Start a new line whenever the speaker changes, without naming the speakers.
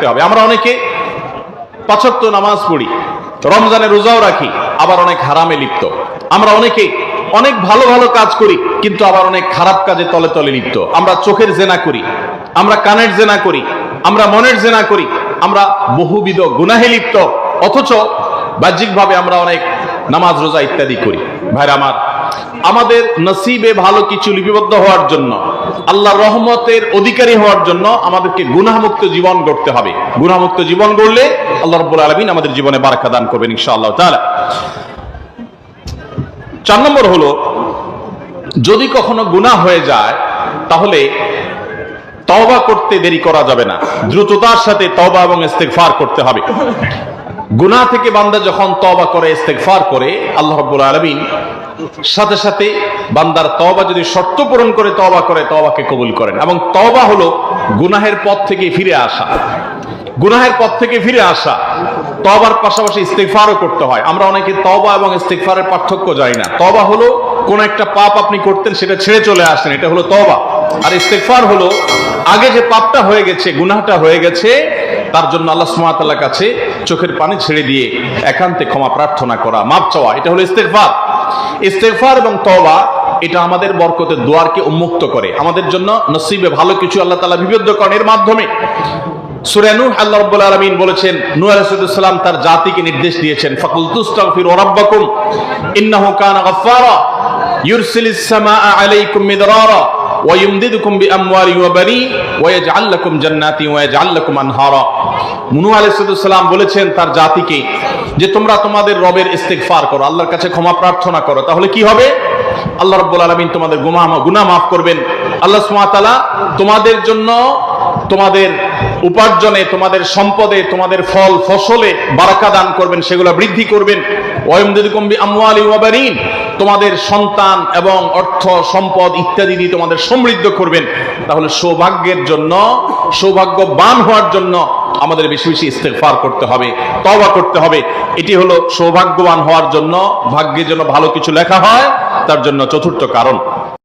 থাকতে হবে। আমরা অনেকে পাঁচক্ত নামাজ পড়ি, রমজানে রোজাও রাখি, আবার অনেক হারামে লিপ্ত। আমরা অনেকে অনেক ভালো ভালো কাজ করি, কিন্তু আবার অনেক খারাপ কাজে তলে তলে লিপ্ত। আমরা চোখের জেনা করি, আমরা কানের জেনা করি, আমরা মনের জেনা করি, আমরা বহুবিধ গুনাহে লিপ্ত, অথচ বাহ্যিকভাবে আমরা অনেক নামাজ, রোজা ইত্যাদি করি। ভাইরা আমার, আমাদের নসিবে ভালো কিছু লিপিবদ্ধ হওয়ার জন্য আল্লাহ রহমতের অধিকারী হওয়ার জন্য আমাদেরকে গুনাহমুক্ত জীবন গড়তে হবে। গুনাহমুক্ত জীবন গড়লে আল্লাহ রব্বুল আলমিন আমাদের জীবনে বারাকা দান করবেন ইনশাআল্লাহ তাআলা। চার নম্বর হলো, যদি কখনো গুনাহ হয়ে যায়, তাহলে তওবা করতে দেরি করা যাবে না। দ্রুততার সাথে তওবা এবং ইস্তেগফার করতে হবে। গুনাহ থেকে বান্দা যখন তওবা করে, ইস্তেগফার করে, আল্লাহ রাব্বুল আলামিন সাথে সাথে বান্দার তবা যদি শর্ত পূরণ করে তবা করে তবাকে কবুল করেন। এবং তবা হলো গুনাহের পথ থেকে ফিরে আসা। গুনাহের পথ থেকে ফিরে আসা। তবার পাশাপাশি ইস্তেগফারও করতে হয়। আমরা অনেকে তবা এবং ইস্তেগফারের পার্থক্য জানি না। তবা হলো কোন একটা পাপ আপনি করতেন, সেটা ছেড়ে চলে আসেন। এটা হলো তবা আর ইস্তেগফার হলো আগে যে পাপটা হয়ে গেছে, গুনাহটা হয়ে গেছে, তার জন্য আল্লাহ সুবহানাহু কাছে চোখের পানি ছেড়ে দিয়ে একান্তে ক্ষমা প্রার্থনা করা মাপ চাওয়া। এটা হলো ইস্তেগফার। ইস্তেগফার এবং তওবা এটা আমাদের বরকতের দুয়ারকে উন্মুক্ত করে আমাদের জন্য নসিবে ভালো কিছু আল্লাহ তাআলা বিবেদ্য করেন এর মাধ্যমে সূরা নূহ আল্লাহ রাব্বুল আলামিন বলেছেন নূহ আলাইহিস সালাম তার জাতিকে নির্দেশ দিয়েছেন ফাকুল তুস্তাগফিরু রাব্বাকুম ইন্নাহু কানা গাফফারা ইউরসিলিস সামাআ আলাইকুম মিদরারা ويمددكم بأموال وبنين ويجعل لكم جنات ويجعل لكم أنهارا নূহ আলাইহিস সালাম বলেছেন তার জাতিকে যে তোমরা তোমাদের রবের ইস্তেগফার করো আল্লাহর কাছে ক্ষমা প্রার্থনা করো তাহলে কি হবে আল্লাহ রাব্বুল আলামিন তোমাদের গুনাহ গুনাহ মাফ করবেন। আল্লাহ তাআলা তোমাদের জন্য তোমাদের উপার্জনে, তোমাদের সম্পদে, তোমাদের ফল, ফসলে বারাকা দান করবেন, সেগুলো বৃদ্ধি করবেন। তোমাদের সন্তান এবং অর্থ, সম্পদ ইত্যাদি দিয়ে তোমাদের সমৃদ্ধ করবেন। তাহলে সৌভাগ্যের জন্য, সৌভাগ্যবান হওয়ার জন্য আমাদের বেশি বেশি ইস্তেগফার করতে হবে, তওবা করতে হবে। এটি হলো সৌভাগ্যবান হওয়ার জন্য, ভাগ্যের জন্য ভালো কিছু লেখা হয়। তার জন্য চতুর্থ কারণ।